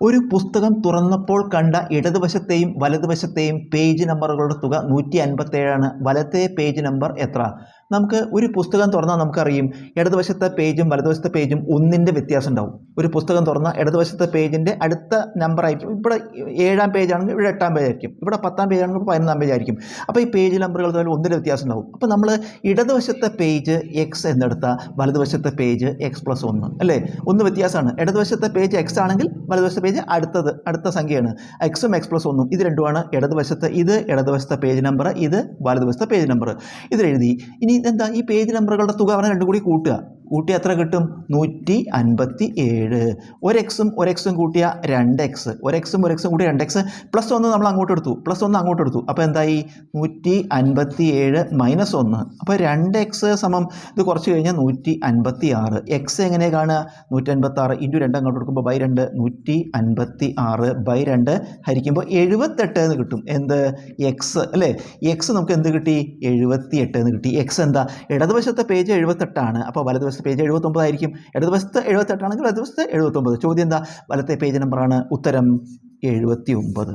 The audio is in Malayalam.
ഒരു പുസ്തകം തുറന്നപ്പോൾ കണ്ട ഇടതുവശത്തെയും വലതുവശത്തെയും പേജ് നമ്പറുകളുടെ തുക നൂറ്റി അൻപത്തേഴാണ് വലത്തെ പേജ് നമ്പർ എത്ര? നമുക്ക് ഒരു പുസ്തകം തുറന്നാൽ നമുക്കറിയും ഇടതുവശത്തെ പേജും വലതുവശത്തെ പേജും ഒന്നിന്റെ വ്യത്യാസം ഉണ്ടാവും ഒരു പുസ്തകം തുറന്നാൽ ഇടതുവശത്തെ പേജിന്റെ അടുത്ത നമ്പർ ആയിരിക്കും. ഇവിടെ ഏഴാം പേജ് ആണെങ്കിൽ ഇവിടെ എട്ടാം പേജ് ആയിരിക്കും. ഇവിടെ പത്താം പേജ് ആണെങ്കിൽ പതിനൊന്നാം പേജ് ആയിരിക്കും. അപ്പോൾ ഈ പേജ് നമ്പറുകൾ തമ്മിൽ ഒന്നിന്റെ വ്യത്യാസം ഉണ്ടാവും അപ്പോൾ നമ്മൾ ഇടതുവശത്തെ പേജ് എക്സ് എന്നെടുത്താൽ വലതുവശത്തെ പേജ് എക്സ് പ്ലസ് ഒന്ന് അല്ലേ? ഒന്ന് വ്യത്യാസമാണ്. ഇടതുവശത്തെ പേജ് എക്സ് ആണെങ്കിൽ വലതുവശത്തെ പേജ് അടുത്തത് അടുത്ത സംഖ്യയാണ്. എക്സും എക്സ് പ്ലസ് ഒന്നും ഇത് രണ്ടുമാണ്. ഇടതുവശത്ത് ഇത് ഇടതുവശത്തെ പേജ് നമ്പർ ഇത് വലതുവശത്തെ പേജ് നമ്പർ ഇതിലെഴുതി. ഇനി ഇതെന്താ ഈ പേജ് നമ്പറുകളുടെ തുക അവനെ രണ്ടും കൂടി കൂട്ടുക. കൂട്ടി എത്ര കിട്ടും? നൂറ്റി അൻപത്തി ഏഴ് ഒരു എക്സും ഒരു എക്സും കൂട്ടിയ രണ്ട് എക്സ് ഒരു എക്സും ഒരു എക്സും കൂടി രണ്ട് എക്സ് പ്ലസ് ഒന്ന് നമ്മൾ അങ്ങോട്ട് എടുത്തു. പ്ലസ് ഒന്ന് അങ്ങോട്ട് എടുത്തു. അപ്പോൾ എന്തായി? നൂറ്റി അൻപത്തി ഏഴ് മൈനസ് ഒന്ന് അപ്പോൾ രണ്ട് എക്സ് സമം ഇത് കുറച്ച് കഴിഞ്ഞാൽ നൂറ്റി അൻപത്തി ആറ് എക്സ് എങ്ങനെ കാണുക? നൂറ്റി അൻപത്തി ആറ് ഇന്റു രണ്ട് അങ്ങോട്ട് കൊടുക്കുമ്പോൾ ബൈ രണ്ട്. നൂറ്റി അൻപത്തി ആറ് ബൈ രണ്ട് ഹരിക്കുമ്പോൾ എഴുപത്തെട്ട് എന്ന് കിട്ടും. എന്ത്? എക്സ് അല്ലേ? എക്സ് നമുക്ക് എന്ത് കിട്ടി? എഴുപത്തി എട്ട് എന്ന് കിട്ടി. എക്സ് എന്താ? ഇടതുവശത്തെ പേജ് എഴുപത്തെട്ടാണ്. അപ്പോൾ വലതുവശത്തെ പേജ് എഴുപത്തൊമ്പതായിരിക്കും ഇടതുവശത്ത് എഴുപത്തെട്ടാണെങ്കിൽ വലതുവശത്ത് എഴുപത്തൊമ്പത്. ചോദ്യം എന്താ? വലത്തെ പേജ് നമ്പറാണ് ഉത്തരം എഴുപത്തി ഒമ്പത്